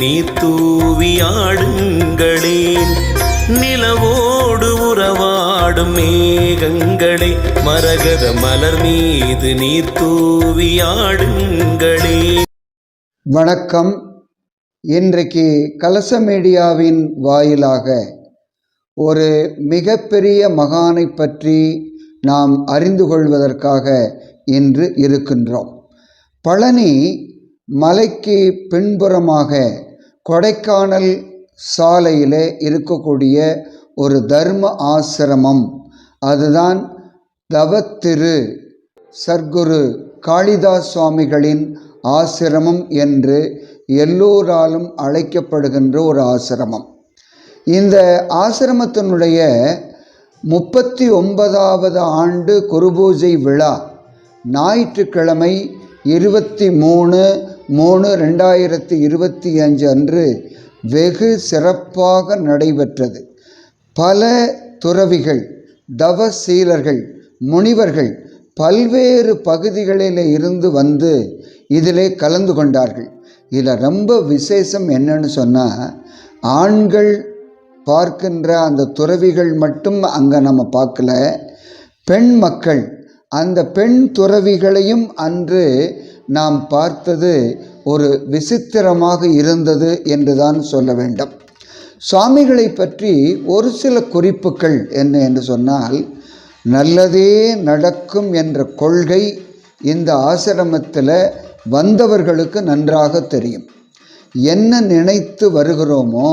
நீர் தூவி ஆடுங்களேன். நிலவோடு உறவாடும் மேகங்களே மரகத மலர் மீது நீர் தூவி ஆடுங்களே வணக்கம். இன்றைக்கு கலச மீடியாவின் வாயிலாக ஒரு மிகப்பெரிய மகானை பற்றி நாம் அறிந்து கொள்வதற்காக இன்று இருக்கின்றோம். பழனி மலைக்கு பின்புறமாக கொடைக்கானல் சாலையில் இருக்கக்கூடிய ஒரு தர்ம ஆசிரமம். அதுதான் தவத்திரு. சர்க்குரு காளிதாஸ் சுவாமிகளின் ஆசிரமம் என்று எல்லோராலும் அழைக்கப்படுகின்ற ஒரு ஆசிரமம். இந்த ஆசிரமத்தினுடைய முப்பத்தி ஒன்பதாவது ஆண்டு குருபூஜை விழா ஞாயிற்றுக்கிழமை இருபத்தி மூணு மூணு ரெண்டாயிரத்தி இருபத்தி அஞ்சு அன்று வெகு சிறப்பாக நடைபெற்றது. பல துறவிகள் தவசீலர்கள் முனிவர்கள் பல்வேறு பகுதிகளில் இருந்து வந்து இதிலே கலந்து கொண்டார்கள். இதில் ரொம்ப விசேஷம் என்னன்னு சொன்னால் ஆண்கள் பார்க்கின்ற அந்த துறவிகள் மட்டும் அங்கே நம்ம பார்க்கல. பெண் மக்கள் அந்த பெண் துறவிகளையும் அன்று நாம் பார்த்தது ஒரு விசித்திரமாக இருந்தது என்றுதான் சொல்ல வேண்டும். சுவாமிகளை பற்றி ஒரு சில குறிப்புகள் என்ன என்று சொன்னால் நல்லதே நடக்கும் என்ற கொள்கை இந்த ஆசிரமத்தில் வந்தவர்களுக்கு நன்றாக தெரியும். என்ன நினைத்து வருகிறோமோ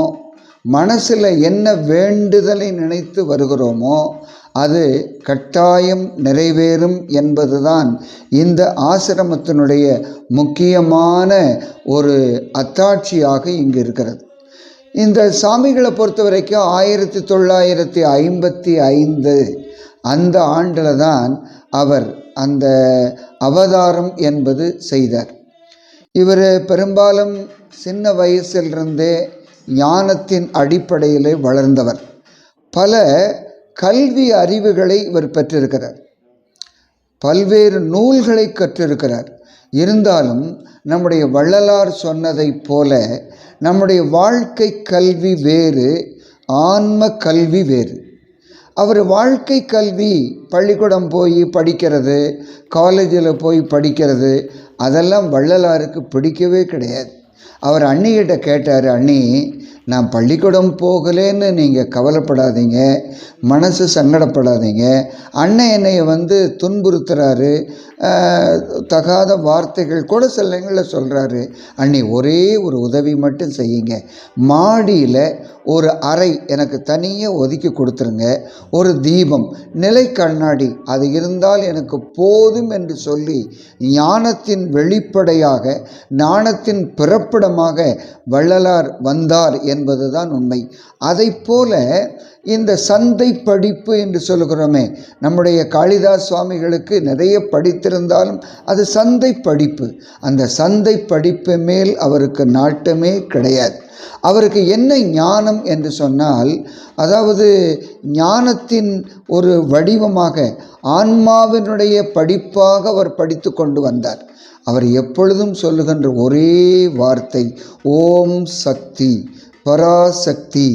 மனசில் என்ன வேண்டுதலை நினைத்து வருகிறோமோ அது கட்டாயம் நிறைவேறும் என்பதுதான் இந்த ஆசிரமத்தினுடைய முக்கியமான ஒரு அத்தாட்சியாக இங்கு இருக்கிறது. இந்த சாமிகளை பொறுத்த வரைக்கும் ஆயிரத்தி தொள்ளாயிரத்தி ஐம்பத்தி ஐந்து அந்த ஆண்டில் தான் அவர் அந்த அவதாரம் என்பது செய்தார். இவர் பெரும்பாலும் சின்ன வயசிலிருந்தே ஞானத்தின் அடிப்படையிலே வளர்ந்தவர். பல கல்வி அறிவுகளை இவர் பெற்றிருக்கிறார். பல்வேறு நூல்களை கற்றிருக்கிறார். இருந்தாலும் நம்முடைய வள்ளலார் சொன்னதைப் போல நம்முடைய வாழ்க்கை கல்வி வேறு ஆன்ம கல்வி வேறு. அவர் வாழ்க்கை கல்வி பள்ளிக்கூடம் போய் படிக்கிறது காலேஜில் போய் படிக்கிறது அதெல்லாம் வள்ளலாருக்கு பிடிக்கவே கிடையாது. அவர் அண்ணிகிட்ட கேட்டார் அண்ணி நான் பள்ளிக்கூடம் போகலேன்னு நீங்கள் கவலைப்படாதீங்க மனசு சங்கடப்படாதீங்க. அண்ணன் என்னை வந்து துன்புறுத்துகிறாரு தகாத வார்த்தைகள் கூட சில நேரங்களில் சொல்கிறாரு அண்ணி ஒரே ஒரு உதவி மட்டும் செய்யுங்க. மாடியில் ஒரு அறை எனக்கு தனியாக ஒதுக்கி கொடுத்துருங்க. ஒரு தீபம் நிலை கண்ணாடி அது இருந்தால் எனக்கு போதும் என்று சொல்லி ஞானத்தின் வெளிப்படையாக ஞானத்தின் பிறப்பிடமாக வள்ளலார் வந்தார் என்பதுதான் உண்மை. அதை போல இந்த சந்தை படிப்பு என்று சொல்லுகிறோமே நம்முடைய காளிதாஸ் சுவாமிகளுக்கு நிறைய படித்திருந்தாலும் அது சந்தை படிப்பு. அந்த சந்தை படிப்பு மேல் அவருக்கு நாட்டமே கிடையாது. அவருக்கு என்ன ஞானம் என்று சொன்னால் அதாவது ஞானத்தின் ஒரு வடிவமாக ஆன்மாவினுடைய படிப்பாக அவர் படித்து கொண்டு வந்தார். அவர் எப்பொழுதும் சொல்லுகின்ற ஒரே வார்த்தை ஓம் சக்தி பராசக்தி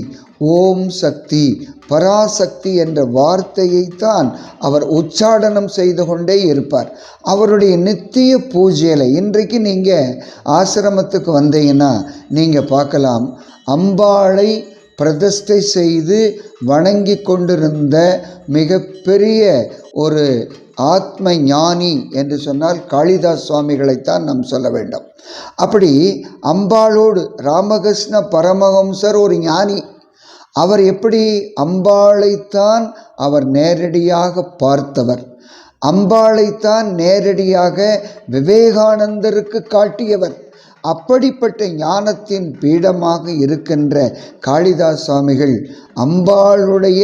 ஓம் சக்தி பராசக்தி என்ற வார்த்தையைத்தான் அவர் உச்சாடனம் செய்து கொண்டே இருப்பார். அவருடைய நித்திய பூஜையில் இன்றைக்கு நீங்கள் ஆசிரமத்துக்கு வந்தீங்கன்னா நீங்கள் பார்க்கலாம். அம்பாளை பிரதிஷ்டை செய்து வணங்கி கொண்டிருந்த மிகப்பெரிய ஒரு ஆத்ம ஞானி என்று சொன்னால் காளிதாஸ் சுவாமிகளைத்தான் நாம் சொல்ல வேண்டும். அப்படி அம்பாளோடு ராமகிருஷ்ண பரமஹம்சர் ஒரு ஞானி அவர் எப்படி அம்பாளைத்தான் அவர் நேரடியாக பார்த்தவர். அம்பாளைத்தான் நேரடியாக விவேகானந்தருக்கு காட்டியவர். அப்படிப்பட்ட ஞானத்தின் பீடமாக இருக்கின்ற காளிதாஸ் சுவாமிகள் அம்பாளுடைய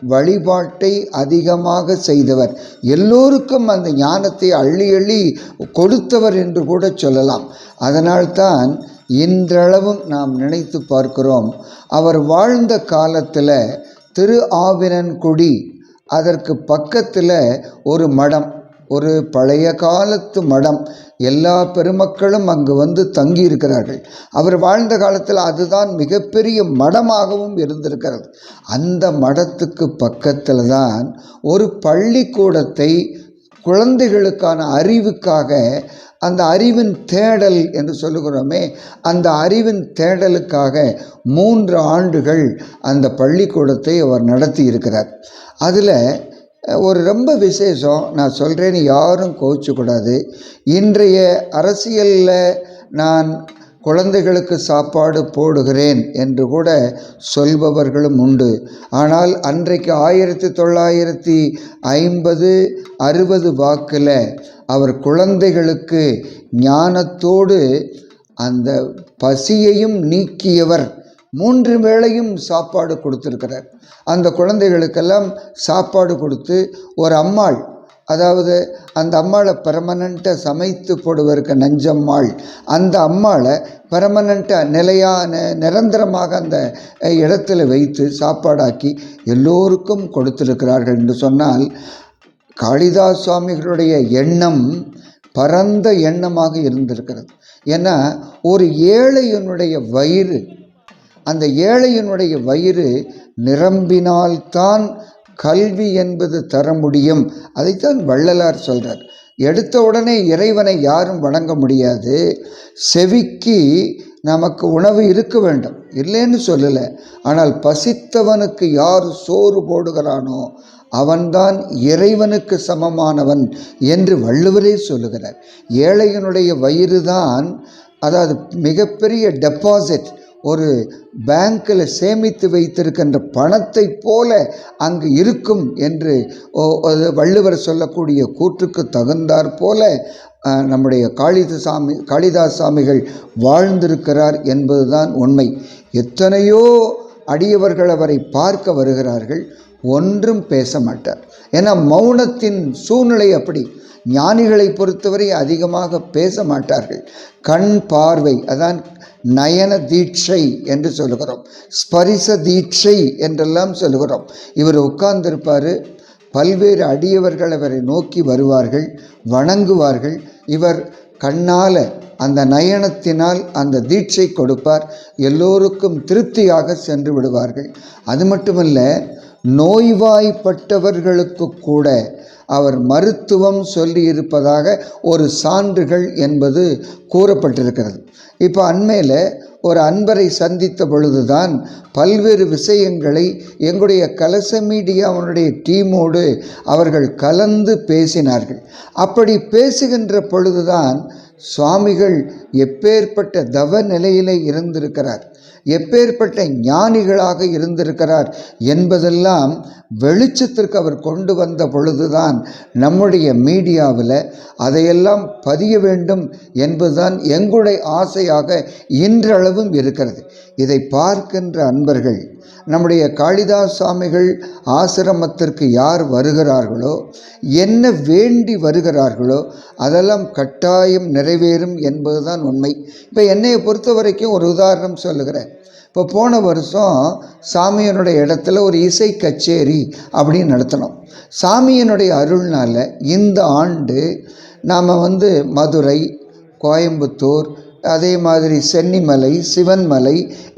வழிபாட்டை அதிகமாக செய்தவர். எல்லோருக்கும் அந்த ஞானத்தை அள்ளி அள்ளி கொடுத்தவர் என்று கூட சொல்லலாம். அதனால்தான் இன்றளவும் நாம் நினைத்து பார்க்கிறோம். அவர் வாழ்ந்த காலத்தில் திரு ஆவினன்குடி அதற்கு பக்கத்தில் ஒரு மடம் ஒரு பழைய காலத்து மடம். எல்லா பெருமக்களும் அங்கு வந்து தங்கி இருக்கிறார்கள் அவர் வாழ்ந்த காலத்தில் அதுதான் மிகப்பெரிய மடமாகவும் இருந்திருக்கிறது. அந்த மடத்துக்கு பக்கத்தில் தான் ஒரு பள்ளிக்கூடத்தை குழந்தைகளுக்கான அறிவுக்காக அந்த அறிவின் தேடல் என்று சொல்லுகிறோமே அந்த அறிவின் தேடலுக்காக மூன்று ஆண்டுகள் அந்த பள்ளிக்கூடத்தை அவர் நடத்தி இருக்கிறார் அதில் ஒரு ரொம்ப விசேஷம் நான் சொல்கிறேன்னு யாரும் கோச்சக்கூடாது இன்றைய அரசியலில் நான் குழந்தைகளுக்கு சாப்பாடு போடுகிறேன் என்று கூட சொல்பவர்களும் உண்டு. ஆனால் அன்றைக்கு ஆயிரத்தி தொள்ளாயிரத்தி ஐம்பது அறுபது வாக்கில் அவர் குழந்தைகளுக்கு ஞானத்தோடு அந்த பசியையும் நீக்கியவர். மூன்று வேளையும் சாப்பாடு கொடுத்துருக்கிறார். அந்த குழந்தைகளுக்கெல்லாம் சாப்பாடு கொடுத்து ஒரு அம்மாள் அதாவது அந்த அம்மாளை பெர்மனண்ட்டாக சமைத்து போடுவதற்கு நஞ்சம்மாள் அந்த அம்மாளை பெர்மனண்ட்டாக நிலையான நிரந்தரமாக அந்த இடத்துல வைத்து சாப்பாடாக்கி எல்லோருக்கும் கொடுத்திருக்கிறார்கள் என்று சொன்னால் காளிதாஸ் சுவாமிகளுடைய எண்ணம் பரந்த எண்ணமாக இருந்திருக்கிறது. ஏன்னா ஒரு ஏழையனுடைய வயிறு அந்த ஏழையினுடைய வயிறு நிரம்பினால்தான் கல்வி என்பது தர முடியும். அதைத்தான் வள்ளலார் சொல்கிறார் எடுத்த உடனே இறைவனை யாரும் வணங்க முடியாது. செவிக்கு நமக்கு உணவு இருக்க வேண்டும். இல்லைன்னு சொல்லலை. ஆனால் பசித்தவனுக்கு யார் சோறு போடுகிறானோ அவன்தான் இறைவனுக்கு சமமானவன் என்று வள்ளுவரே சொல்லுகிறார். ஏழையனுடைய வயிறுதான் அதாவது மிகப்பெரிய டெபாசிட் ஒரு பேங்க்கில் சேமித்து வைத்திருக்கின்ற பணத்தை போல அங்கு இருக்கும் என்று வள்ளுவர் சொல்லக்கூடிய கூற்றுக்கு தகுந்தாற் போல நம்முடைய காளிதாசாமி காளிதாஸ் சாமிகள் வாழ்ந்திருக்கிறார் என்பதுதான் உண்மை. எத்தனையோ அடியவர்கள் அவரை பார்க்க வருகிறார்கள் ஒன்றும் பேச மாட்டார். ஏன்னா மௌனத்தின் சூழ்நிலை அப்படி. ஞானிகளை பொறுத்தவரை அதிகமாக பேச மாட்டார்கள். கண் பார்வை அதான் நயன தீட்சை என்று சொல்லுகிறோம். ஸ்பரிச தீட்சை என்றெல்லாம் சொல்லுகிறோம். இவர் உட்கார்ந்திருப்பார். பல்வேறு அடியவர்கள் அவரை நோக்கி வருவார்கள் வணங்குவார்கள். இவர் கண்ணால் அந்த நயனத்தினால் அந்த தீட்சை கொடுப்பார். எல்லோருக்கும் திருப்தியாக சென்று விடுவார்கள். அது மட்டுமல்ல நோய்வாய்ப்பட்டவர்களுக்கு கூட அவர் மருத்துவம் சொல்லியிருப்பதாக ஒரு சான்றுகள் என்பது கூறப்பட்டிருக்கிறது. இப்போ அண்மையில் ஒரு அன்பரை சந்தித்த பொழுதுதான் பல்வேறு விஷயங்களை எங்களுடைய கலச மீடியாவுடைய டீமோடு அவர்கள் கலந்து பேசினார்கள். அப்படி பேசுகின்ற பொழுதுதான் சுவாமிகள் எப்பேற்பட்ட தவ நிலையிலே இருந்திருக்கிறார் எப்பேற்பட்ட ஞானிகளாக இருந்திருக்கிறார் என்பதெல்லாம் வெளிச்சத்திற்கு அவர் கொண்டு வந்த பொழுதுதான் நம்முடைய மீடியாவில் அதையெல்லாம் பதிய வேண்டும் என்பதுதான் எங்களுடைய ஆசையாக இன்றளவும் இருக்கிறது. இதை பார்க்கின்ற அன்பர்கள் நம்முடைய காளிதாஸ் சுவாமிகள் ஆசிரமத்திற்கு யார் வருகிறார்களோ என்ன வேண்டி வருகிறார்களோ அதெல்லாம் கட்டாயம் நிறைவேறும் என்பதுதான் உண்மை. இப்போ என்னையை பொறுத்த வரைக்கும் ஒரு உதாரணம் சொல்லுகிறேன். இப்போ போன வருஷம் சாமியனுடைய இடத்துல ஒரு இசை கச்சேரி அப்படின்னு நடத்தினோம் சாமியனுடைய அருள்னால் இந்த ஆண்டு நாம் வந்து மதுரை கோயம்புத்தூர் அதே மாதிரி சென்னிமலை சிவன்மலை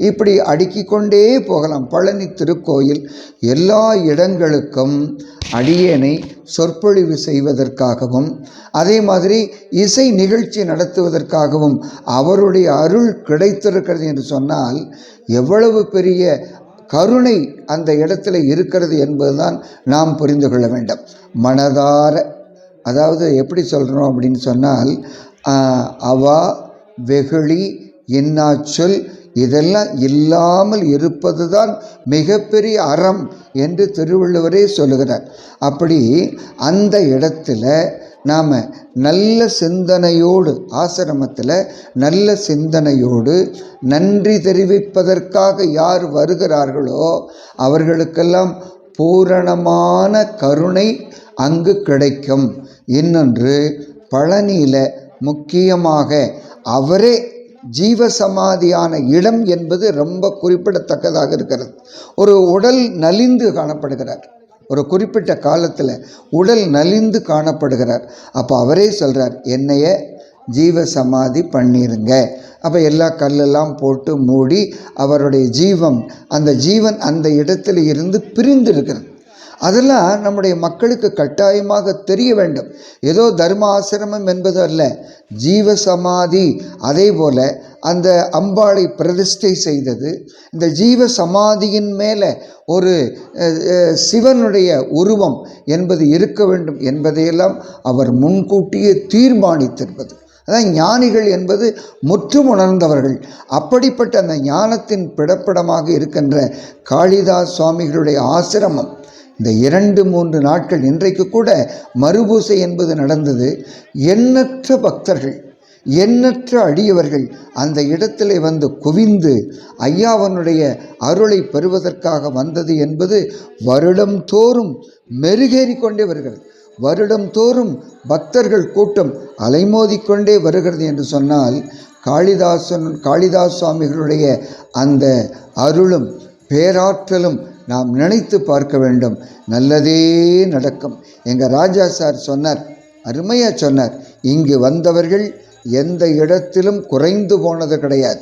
இப்படி அடுக்கி கொண்டே போகலாம். பழனி திருக்கோயில் எல்லா இடங்களுக்கும் அடியேனை சொற்பொழிவு செய்வதற்காகவும் அதே மாதிரி இசை நிகழ்ச்சி நடத்துவதற்காகவும் அவருடைய அருள் கிடைத்திருக்கிறது என்று சொன்னால் எவ்வளவு பெரிய கருணை அந்த இடத்துல இருக்கிறது என்பதுதான் நாம் புரிந்து கொள்ள வேண்டும். மனதார அதாவது எப்படி சொல்கிறோம் அப்படின்னு சொன்னால் அவா வெகுளி இன்னாச்சொல் இதெல்லாம் இல்லாமல் இருப்பது தான் மிகப்பெரிய அறம் என்று திருவள்ளுவரே சொல்லுகிறார். அப்படி அந்த இடத்துல நாம் நல்ல சிந்தனையோடு ஆசிரமத்தில் நல்ல சிந்தனையோடு நன்றி தெரிவிப்பதற்காக யார் வருகிறார்களோ அவர்களுக்கெல்லாம் பூரணமான கருணை அங்கு கிடைக்கும். இன்னொன்று பழனியில் முக்கியமாக அவரே ஜீவசமாதியான இடம் என்பது ரொம்ப குறிப்பிடத்தக்கதாக இருக்கிறது. ஒரு உடல் நலிந்து காணப்படுகிறார். ஒரு குறிப்பிட்ட காலத்தில் உடல் நலிந்து காணப்படுகிறார். அப்போ அவரே சொல்கிறார் என்னைய ஜீவ சமாதி பண்ணிருங்க. அப்போ எல்லா கல்லெல்லாம் போட்டு மூடி அவருடைய ஜீவம் அந்த ஜீவன் அந்த இடத்துல இருந்து பிரிந்து இருக்கிறது அதெல்லாம் நம்முடைய மக்களுக்கு கட்டாயமாக தெரிய வேண்டும். ஏதோ தர்ம ஆசிரமம் என்பது அல்ல ஜீவ சமாதி அதே போல் அந்த அம்பாளை பிரதிஷ்டை செய்தது இந்த ஜீவ சமாதியின் மேலே ஒரு சிவனுடைய உருவம் என்பது இருக்க வேண்டும் என்பதையெல்லாம் அவர் முன்கூட்டியே தீர்மானித்திருப்பது. அதான் ஞானிகள் என்பது முற்றும் உணர்ந்தவர்கள் அப்படிப்பட்ட அந்த ஞானத்தின் பிடப்படமாக இருக்கின்ற காளிதாஸ் சுவாமிகளுடைய ஆசிரமம் இந்த இரண்டு மூன்று நாட்கள் இன்றைக்கு கூட மறுபூசை என்பது நடந்தது. எண்ணற்ற பக்தர்கள் எண்ணற்ற அடியவர்கள் அந்த இடத்திலே வந்து குவிந்து ஐயாவனுடைய அருளை பெறுவதற்காக வந்தது என்பது வருடம் தோறும் மெருகேறி கொண்டே வருகிறது. வருடம் தோறும் பக்தர்கள் கூட்டம் அலைமோதிக்கொண்டே வருகிறது என்று சொன்னால் காளிதாசன் காளிதாஸ் சுவாமிகளுடைய அந்த அருளும் பேராற்றலும் நாம் நினைத்து பார்க்க வேண்டும். நல்லதே நடக்கும். எங்கள் ராஜா சார் சொன்னார் அருமையாக சொன்னார் இங்கு வந்தவர்கள் எந்த இடத்திலும் குறைந்து போனது கிடையாது.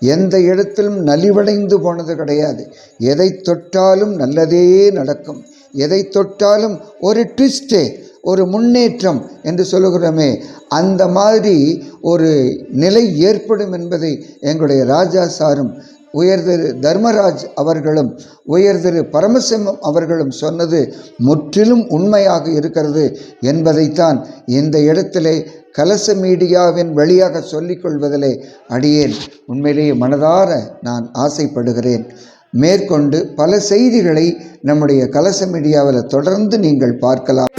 எந்த இடத்திலும் நலிவடைந்து போனது கிடையாது. எதை தொட்டாலும் நல்லதே நடக்கும். எதை தொட்டாலும் ஒரு ட்விஸ்டே ஒரு முன்னேற்றம் என்று சொல்லுகிறோமே அந்த மாதிரி ஒரு நிலை ஏற்படும் என்பதை எங்களுடைய ராஜா சாரும் உயர்திரு தர்மராஜ் அவர்களும் உயர்திரு பரமசிம்மம் அவர்களும் சொன்னது முற்றிலும் உண்மையாக இருக்கிறது என்பதைத்தான் இந்த இடத்திலே கலச மீடியாவின் வழியாக சொல்லிக் கொள்வதிலே அடியேன். உண்மையிலேயே மனதார நான் ஆசைப்படுகிறேன். மேற்கொண்டு பல செய்திகளை நம்முடைய கலச மீடியாவில் தொடர்ந்து நீங்கள் பார்க்கலாம்.